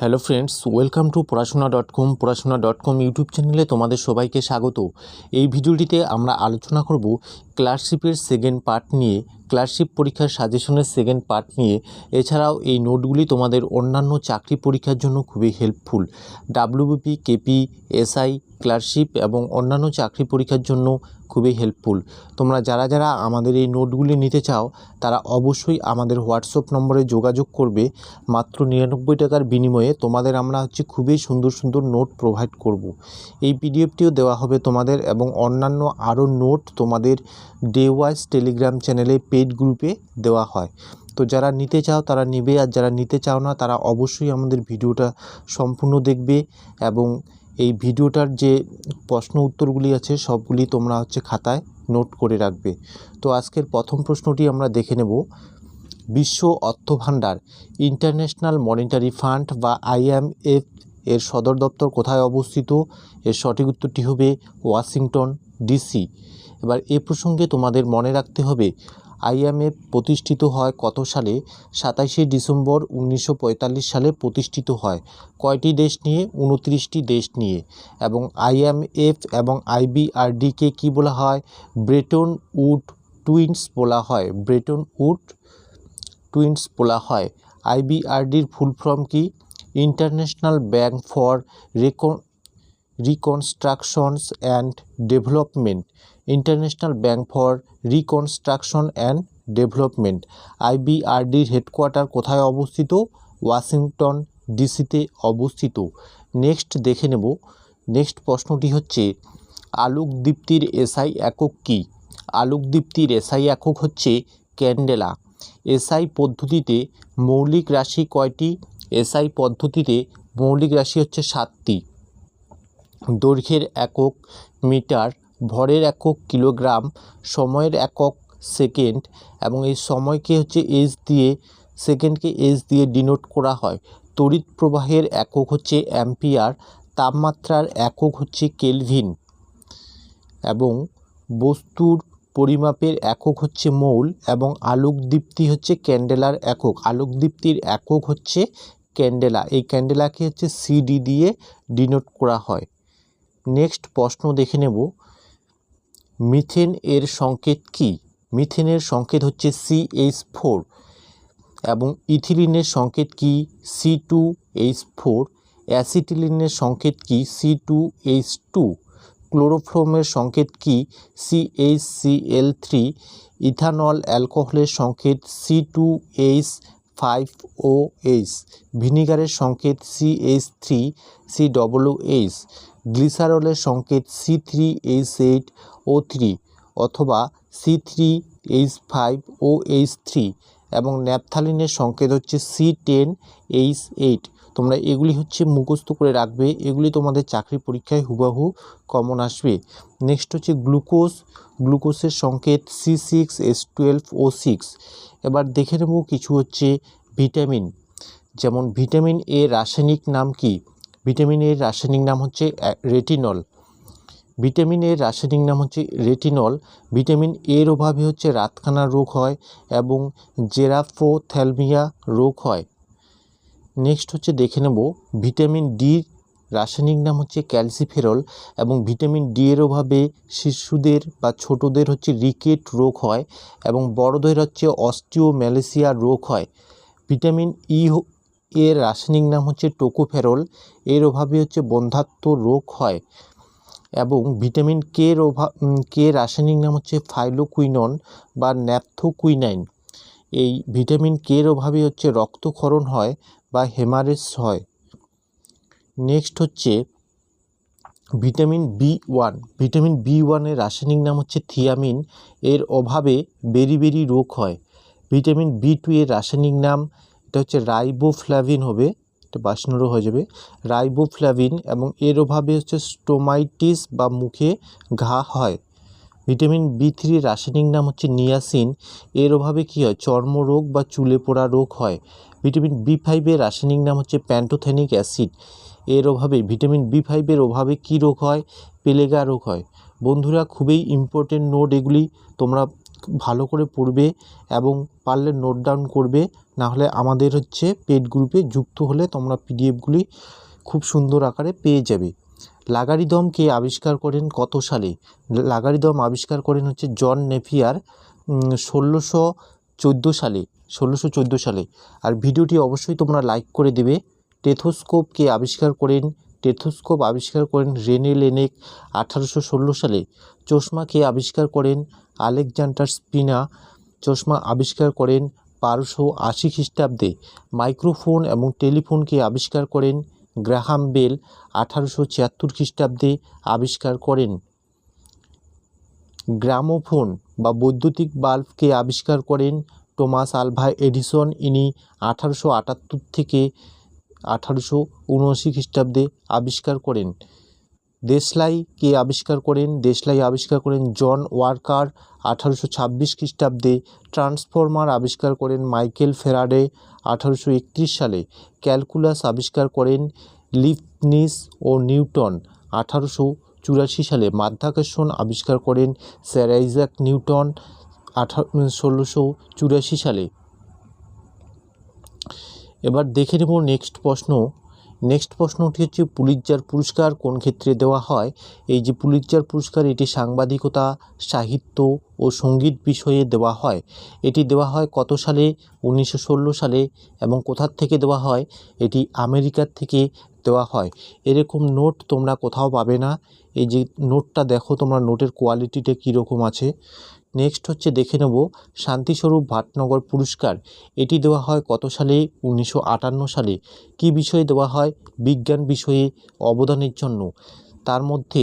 Hello friends, welcome to Porashona dot com, Porashona dot com YouTube চ্যানেলে তোমাদের সবাইকে স্বাগত। এই ভিডিওটিতে আমরা আলোচনা করব ক্লার্কশিপের সেকেন্ড পার্ট নিয়ে ক্লার্কশিপ পরীক্ষার সাজেশনের সেকেন্ড পার্ট নিয়ে। এছাড়াও এই নোটগুলি তোমাদের অন্যান্য চাকরি পরীক্ষার জন্য খুবই helpful WBP KP SI clerkship এবং অন্যান্য চাকরি পরীক্ষার জন্য খুবই হেল্পফুল তোমরা যারা যারা আমাদের এই নোটগুলি নিতে চাও, তারা অবশ্যই আমাদের হোয়াটসঅ্যাপ নম্বরে যোগাযোগ করবে। মাত্র নিরানব্বই টাকার বিনিময়ে তোমাদের আমরা হচ্ছে খুবই সুন্দর সুন্দর নোট প্রোভাইড করব। এই পিডিএফটিও দেওয়া হবে তোমাদের এবং অন্যান্য আরও নোট তোমাদের ডে ওয়াইজ টেলিগ্রাম চ্যানেলে পেড গ্রুপে দেওয়া হয়। তো যারা নিতে চাও তারা নেবে, আর যারা নিতে চাও না তারা অবশ্যই আমাদের ভিডিওটা সম্পূর্ণ দেখবে এবং এই ভিডিওটার যে প্রশ্ন উত্তরগুলি আছে, সবগুলি তোমরা হচ্ছে খাতায় নোট করে রাখবে। তো আজকের প্রথম প্রশ্নটি আমরা দেখে নেব। বিশ্ব অর্থ ভাণ্ডার, ইন্টারন্যাশনাল মনিটারি ফান্ড বা আইএমএফ এর সদর দপ্তর কোথায় অবস্থিত? এর সঠিক উত্তরটি হবে ওয়াশিংটন ডিসি। এবার এ প্রসঙ্গে তোমাদের মনে রাখতে হবে আইএমএফ প্রতিষ্ঠিত হয় কত সালে? সাতাশে ডিসেম্বর উনিশশো পঁয়তাল্লিশ সালে প্রতিষ্ঠিত হয়। কয়টি দেশ নিয়ে? উনত্রিশটি দেশ নিয়ে। এবং আইএমএফ এবং আইবিআরডিকে কি বলা হয়? ব্রেটন উড টুইন্স বলা হয়। ব্রেটন উড টুইন্স বলা হয়। আইবিআরডির ফুল ফর্ম কি? International bank for recon, reconstructions and development. International bank for reconstruction and development, আইবিআরডির headquarter কোথায় অবস্থিত? ওয়াশিংটন ডিসিতে অবস্থিত। নেক্সট দেখে নেব। নেক্সট প্রশ্নটি হচ্ছে আলোক দীপ্তির এসআই একক কী? আলোক দীপ্তির এসআই একক হচ্ছে ক্যান্ডেলা। এসআই পদ্ধতিতে মৌলিক রাশি কয়টি? এসআই পদ্ধতিতে মৌলিক রাশি হচ্ছে সাতটি। দৈর্ঘ্যের একক মিটার ভরের একক কিলোগ্রাম, সময়ের একক সেকেন্ড এবং এই সময়কে হচ্ছে এস দিয়ে, সেকেন্ডকে এস দিয়ে ডিনোট করা হয়। তড়িৎ প্রবাহের একক হচ্ছে অ্যাম্পিয়ার, তাপমাত্রার একক হচ্ছে কেলভিন এবং বস্তুর পরিমাপের একক হচ্ছে মৌল এবং আলোকদীপ্তি হচ্ছে ক্যান্ডেলার একক। আলোকদীপ্তির একক হচ্ছে ক্যান্ডেলা। এই ক্যান্ডেলাকে হচ্ছে সিডি দিয়ে ডিনোট করা হয়। নেক্সট প্রশ্ন দেখে নেব। মিথেন এর সংকেত কি? মিথেনের সংকেত হচ্ছে সিএইচ ফোর এবং ইথিলিনের সংকেত কি? সি টু এইচ ফোর অ্যাসিটিলিনের সংকেত কি? সি টু এইচ টু ক্লোরোফ্রোমের সংকেত কি? সিএইচ সিএল থ্রি ইথানল অ্যালকোহলের সংকেত C two H five O H ভিনিগারের সংকেত CH three C W H গ্লিসারলের সংকেত C three H eight O three অথবা C three H five O H three এবং ন্যাপথালিনের সংকেত হচ্ছে সি টেন এইচ এইট তোমরা এগুলি হচ্ছে মুখস্থ করে রাখবে, এগুলি তোমাদের চাকরি পরীক্ষায় হুবাহু কমন আসবে। নেক্সট হচ্ছে গ্লুকোজ। গ্লুকোজের সংকেত C six S twelve O six এবার দেখে নেব কিছু হচ্ছে ভিটামিন। যেমন ভিটামিন এ রাসায়নিক নাম কি? ভিটামিন এর রাসায়নিক নাম হচ্ছে রেটিনল। ভিটামিন এর রাসায়নিক নাম হচ্ছে রেটিনল। ভিটামিন এর অভাবে হচ্ছে রাতখানা রোগ হয় এবং জেরাফোথ্যালমিয়া রোগ হয়। নেক্সট হচ্ছে দেখে নেব ভিটামিন ডি রাসায়নিক নাম হচ্ছে ক্যালসিফেরল এবং ভিটামিন ডি এর অভাবে শিশুদের বা ছোটদের হচ্ছে রিকেট রোগ হয় এবং বড়দের হচ্ছে অস্টিওম্যালেসিয়া রোগ হয়। ভিটামিন ই এর রাসায়নিক নাম হচ্ছে টোকোফেরল। এর অভাবে হচ্ছে বন্ধাত্ম রোগ হয়। এবং ভিটামিন কে অভাব কে রাসায়নিক নাম হচ্ছে ফাইলোকুইনন বা ন্যাপথোকুইনাইন এই ভিটামিন কে এর অভাবে হচ্ছে রক্তক্ষরণ হয় বা হেমারেজ হয়। নেক্সট হচ্ছে vitamin B one vitamin B ওয়ানের রাসায়নিক নাম হচ্ছে থিয়ামিন। এর অভাবে বেরি রোগ হয়। ভিটামিন বি টু এর রাসায়নিক নাম, এটা হচ্ছে রাইবোফ্লাভিন হবে। এটা বাসনেরও হয়ে যাবে। রাইবোফ্লাভিন এবং এর অভাবে হচ্ছে স্টোমাইটিস বা মুখে ঘা হয়। ভিটামিন বি থ্রির রাসায়নিক নাম হচ্ছে নিয়াসিন। এর অভাবে কী হয়? চর্মরোগ বা চুলে পোড়া রোগ হয়। ভিটামিন বি ফাইভের রাসায়নিক নাম হচ্ছে প্যান্টোথেনিক অ্যাসিড। এর অভাবে ভিটামিন বি ফাইভের অভাবে কী রোগ হয়? পেলেগা রোগ হয়। বন্ধুরা, খুবই ইম্পর্টেন্ট নোট এগুলি। তোমরা ভালো করে পড়বে এবং পারলে নোট ডাউন করবে। না হলে আমাদের হচ্ছে পেড গ্রুপে যুক্ত হলে তোমরা পিডিএফগুলি খুব সুন্দর আকারে পেয়ে যাবে। লাগারিদম কে আবিষ্কার করেন কত সালে? লাগারিদম আবিষ্কার করেন হচ্ছে জন নেফিয়ার ষোলোশো চোদ্দ সালে, ষোলোশো চোদ্দ সালে। আর ভিডিওটি অবশ্যই তোমরা লাইক করে দেবে। টেথোস্কোপ কে আবিষ্কার করেন, টেথোস্কোপ আবিষ্কার করেন রেনে লেনেক আঠারোশো ষোলো সালে। চশমা কে আবিষ্কার করেন আলেকজান্ডার স্পিনা, চশমা আবিষ্কার করেন বারোশো আশি খ্রিস্টাব্দে মাইক্রোফোন এবং টেলিফোনকে আবিষ্কার করেন। গ্রাহাম বেল আঠারোশো ছিয়াত্তর খ্রিস্টাব্দে আবিষ্কার করেন। গ্রামোফোন বা বৈদ্যুতিক বাল্বকে আবিষ্কার করেন টমাস আলভা এডিসন। ইনি আঠারোশো আটাত্তর থেকে আঠারোশো উনআশি খ্রিস্টাব্দে আবিষ্কার করেন। দেশলাই কে আবিষ্কার করেন? দেশলাই আবিষ্কার করেন জন ওয়ার্কার আঠারোশো ছাব্বিশ খ্রিস্টাব্দে। ট্রান্সফর্মার আবিষ্কার করেন মাইকেল ফেরাডে আঠারোশো একত্রিশ সালে। ক্যালকুলাস আবিষ্কার করেন লিপনিস ও নিউটন আঠারোশো চুরাশি সালে। মাধ্যাকর্ষণ আবিষ্কার করেন স্যার আইজাক নিউটন আঠা ষোলোশো চুরাশি সালে। এবার দেখে নেব নেক্সট প্রশ্ন। নেক্সট প্রশ্নটি হচ্ছে, পুলিৎজার পুরস্কার কোন ক্ষেত্রে দেওয়া হয়? এই যে পুলিৎজার পুরস্কার, এটি সাংবাদিকতা, সাহিত্য ও সংগীত বিষয়ে দেওয়া হয়। এটি দেওয়া হয় কত সালে? উনিশশো ষোলো সালে। এবং কোথার থেকে দেওয়া হয়? এটি আমেরিকার থেকে দেওয়া হয়। এরকম নোট তোমরা কোথাও পাবে না। এই যে নোটটা দেখো, তোমরা নোটের কোয়ালিটিটা কীরকম আছে? নেক্সট হচ্ছে দেখে নেব শান্তিস্বরূপ ভাটনগর পুরস্কার। এটি দেওয়া হয় কত সালে? উনিশশো আটান্ন সালে। কী বিষয়ে দেওয়া হয়? বিজ্ঞান বিষয়ে অবদানের জন্য। তার মধ্যে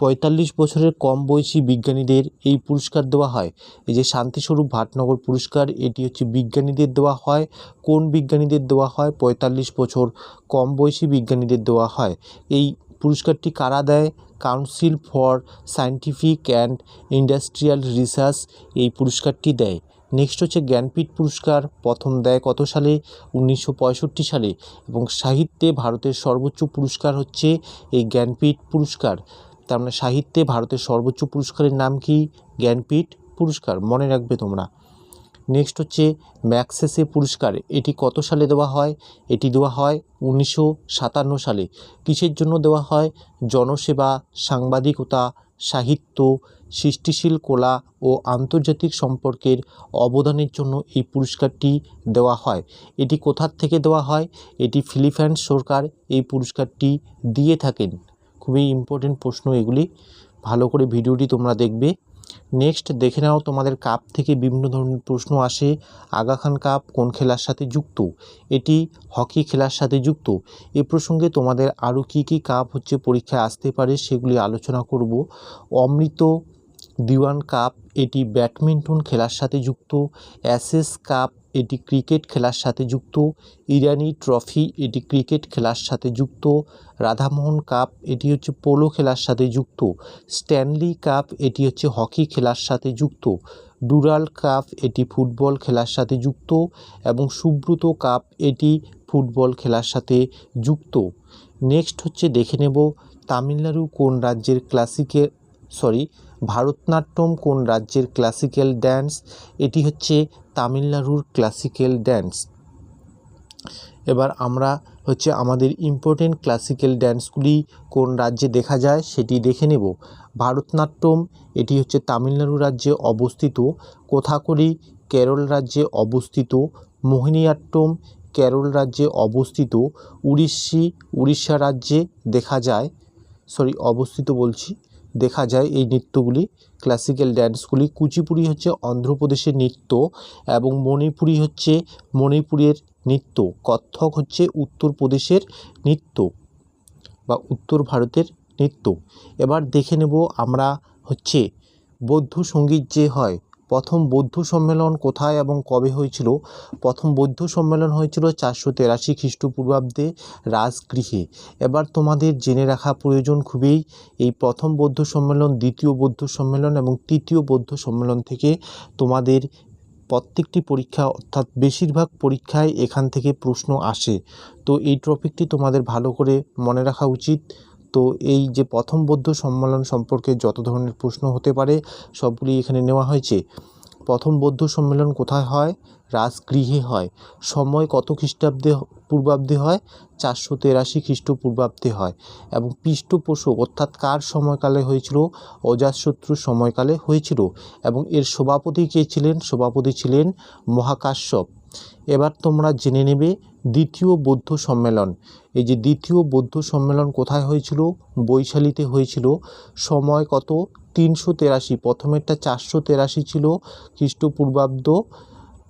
পঁয়তাল্লিশ বছরের কম বয়সী বিজ্ঞানীদের এই পুরস্কার দেওয়া হয়। এই যে শান্তিস্বরূপ ভাটনগর পুরস্কার, এটি হচ্ছে বিজ্ঞানীদের দেওয়া হয়। কোন বিজ্ঞানীদের দেওয়া হয়? পঁয়তাল্লিশ বছর কম বয়সী বিজ্ঞানীদের দেওয়া হয়। এই পুরস্কারটি কারা দেয়? Council for scientific and industrial research এই পুরস্কারটি দেয়। নেক্সট হচ্ছে জ্ঞানপীঠ পুরস্কার। প্রথম দেয় কত সালে? উনিশশো পঁয়ষট্টি সালে। এবং সাহিত্যে ভারতের সর্বোচ্চ পুরস্কার হচ্ছে এই জ্ঞানপীঠ পুরস্কার। তার মানে সাহিত্যে ভারতের সর্বোচ্চ পুরস্কারের নাম কি? জ্ঞানপীঠ পুরস্কার। মনে রাখবে তোমরা। নেক্সট হচ্ছে ম্যাক্সেসে পুরস্কার। এটি কত সালে দেওয়া হয়? এটি দেওয়া হয় উনিশশো সাতান্ন সালে। কিসের জন্য দেওয়া হয়? জনসেবা, সাংবাদিকতা, সাহিত্য, সৃষ্টিশীল কলা ও আন্তর্জাতিক সম্পর্কের অবদানের জন্য এই পুরস্কারটি দেওয়া হয়। এটি কোথার থেকে দেওয়া হয়? এটি ফিলিপাইন্স সরকার এই পুরস্কারটি দিয়ে থাকেন। খুবই ইম্পর্টেন্ট প্রশ্ন এগুলি। ভালো করে ভিডিওটি তোমরা দেখবে। নেক্সট দেখে নাও তোমাদের কাপ থেকে বিভিন্ন ধরনের প্রশ্ন আসে। আগা খান কাপ কোন খেলার সাথে যুক্ত? এটি হকি খেলার সাথে যুক্ত। এ প্রসঙ্গে তোমাদের আরও কি কি কাপ হচ্ছে পরীক্ষায় আসতে পারে সেগুলি আলোচনা করব। অমৃত দিওয়ান কাপ, এটি ব্যাডমিন্টন খেলার সাথে যুক্ত। অ্যাসেস কাপ এটি ক্রিকেট খেলার সাথে যুক্ত। ইরানি ট্রফি এটি ক্রিকেট খেলার সাথে যুক্ত। রাধামোহন কাপ এটি হচ্ছে পোলো খেলার সাথে যুক্ত। স্ট্যানলি কাপ এটি হচ্ছে হকি খেলার সাথে যুক্ত। ডুরাল কাপ এটি ফুটবল খেলার সাথে যুক্ত এবং সুব্রত কাপ এটি ফুটবল খেলার সাথে যুক্ত। নেক্সট হচ্ছে দেখে নেব তামিলনাড়ু কোন রাজ্যের ক্লাসিকের সরি, ভারতনাট্যম কোন রাজ্যের ক্লাসিক্যাল ড্যান্স এটি হচ্ছে তামিলনাড়ুর ক্লাসিক্যাল ড্যান্স এবার আমরা হচ্ছে আমাদের ইম্পর্টেন্ট ক্লাসিক্যাল ড্যান্সগুলি কোন রাজ্যে দেখা যায় সেটি দেখে নেব। ভারতনাট্যম, এটি হচ্ছে তামিলনাড়ু রাজ্যে অবস্থিত। কোথাকরি, কেরল রাজ্যে অবস্থিত। মোহিনীয়াট্যম, কেরল রাজ্যে অবস্থিত। উড়িষ্যি, উড়িষ্যা রাজ্যে দেখা যায়। সরি, অবস্থিত বলছি। দেখা যায় এই নৃত্যগুলি। ক্লাসিক্যাল ড্যান্সগুলি কুচিপুড়ি হচ্ছে অন্ধ্রপ্রদেশের নৃত্য এবং মণিপুরি হচ্ছে মণিপুরের নৃত্য। কত্থক হচ্ছে উত্তরপ্রদেশের নৃত্য বা উত্তর ভারতের নৃত্য। এবার দেখে নেব আমরা হচ্ছে বৌদ্ধ সংগীত যে হয় প্রথম বৌদ্ধ সম্মেলন কোথায় এবং কবে হয়েছিল? প্রথম বৌদ্ধ সম্মেলন হয়েছিল চারশো তেরাশি খ্রিস্টপূর্বাব্দে রাজগৃহে। এবার তোমাদের জেনে রাখা প্রয়োজন খুবই, এই প্রথম বৌদ্ধ সম্মেলন, দ্বিতীয় বৌদ্ধ সম্মেলন এবং তৃতীয় বৌদ্ধ সম্মেলন থেকে তোমাদের প্রত্যেকটি পরীক্ষা, অর্থাৎ বেশিরভাগ পরীক্ষায় এখান থেকে প্রশ্ন আসে। তো এই টপিকটি তোমাদের ভালো করে মনে রাখা উচিত। তো এই যে প্রথম বৌদ্ধ সম্মেলন সম্পর্কে যত ধরনের প্রশ্ন হতে পারে, সবগুলি এখানে নেওয়া হয়েছে। প্রথম বৌদ্ধ সম্মেলন কোথায় হয়? রাজগৃহে হয়। সময় কত খ্রিস্টাব্দে পূর্বাব্দে হয়? চারশো তেরাশি খ্রিস্টপূর্বাব্দে হয়। এবং পৃষ্ঠপোষক অর্থাৎ কার সময়কালে হয়েছিল? অজাতশত্রুর সময়কালে হয়েছিল। এবং এর সভাপতি কে ছিলেন? সভাপতি ছিলেন মহাকাশ্যপ। এবার তোমরা জেনে নেবে দ্বিতীয় বৌদ্ধ সম্মেলন। এই যে দ্বিতীয় বৌদ্ধ সম্মেলন কোথায় হয়েছিল? বৈশালীতে হয়েছিল। সময় কত? তিনশো তেরাশি। প্রথমেরটা চারশো তেরাশি ছিল খ্রিস্টপূর্বাব্দ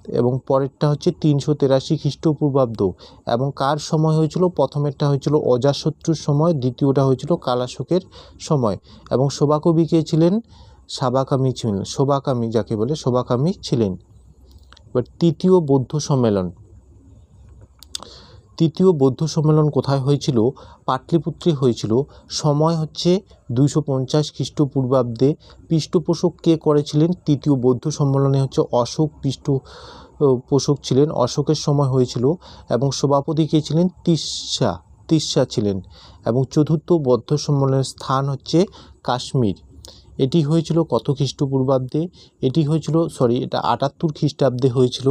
এবং পরেরটা হচ্ছে তিনশো তেরাশি খ্রিস্টপূর্বাব্দ। এবং কার সময় হয়েছিল? প্রথমেরটা হয়েছিল অজাশত্রুর সময়, দ্বিতীয়টা হয়েছিল কালাশোকের সময়। এবং শোভাকবি কে ছিলেন? সাবাকামি ছিলেন। শোভাকামি যাকে বলে, শোভাকামি ছিলেন। এবার তৃতীয় বৌদ্ধ সম্মেলন। তৃতীয় বৌদ্ধ সম্মেলন কোথায় হয়েছিল? পাটলিপুত্রে হয়েছিল। সময় হচ্ছে দুইশো পঞ্চাশ খ্রিস্টপূর্বাব্দে। পৃষ্ঠপোষক কে করেছিলেন? তৃতীয় বৌদ্ধ সম্মেলনে হচ্ছে অশোক পৃষ্ঠ পোষক ছিলেন। অশোকের সময় হয়েছিল এবং সভাপতি কে ছিলেন? তিস্সা তিস্সা ছিলেন। এবং চতুর্থ বৌদ্ধ সম্মেলনের স্থান হচ্ছে কাশ্মীর। এটি হয়েছিল কত খ্রিস্টপূর্বাব্দে? এটি হয়েছিল সরি এটা আটাত্তর খ্রিস্টাব্দে হয়েছিল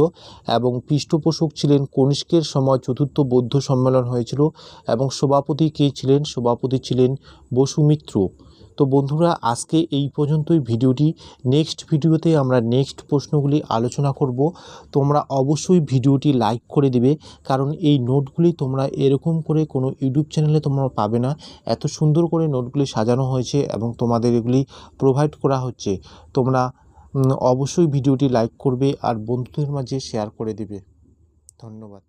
এবং পৃষ্ঠপোষক ছিলেন কনিষ্কের সময় চতুর্থ বৌদ্ধ সম্মেলন হয়েছিল এবং সভাপতি কে ছিলেন? সভাপতি ছিলেন বসুমিত্র। তো বন্ধুরা, আজকে এই পর্যন্তই। ভিডিওটি নেক্সট ভিডিওতে আমরা নেক্সট প্রশ্নগুলি আলোচনা করব। তোমরা অবশ্যই ভিডিওটি লাইক করে দিবে, কারণ এই নোটগুলি তোমরা এরকম করে কোনো ইউটিউব চ্যানেলে তোমরা পাবে না। এত সুন্দর করে নোটগুলি সাজানো হয়েছে এবং তোমাদের এগুলি প্রোভাইড করা হচ্ছে। তোমরা অবশ্যই ভিডিওটি লাইক করবে আর বন্ধুদের মাঝে শেয়ার করে দেবে। ধন্যবাদ।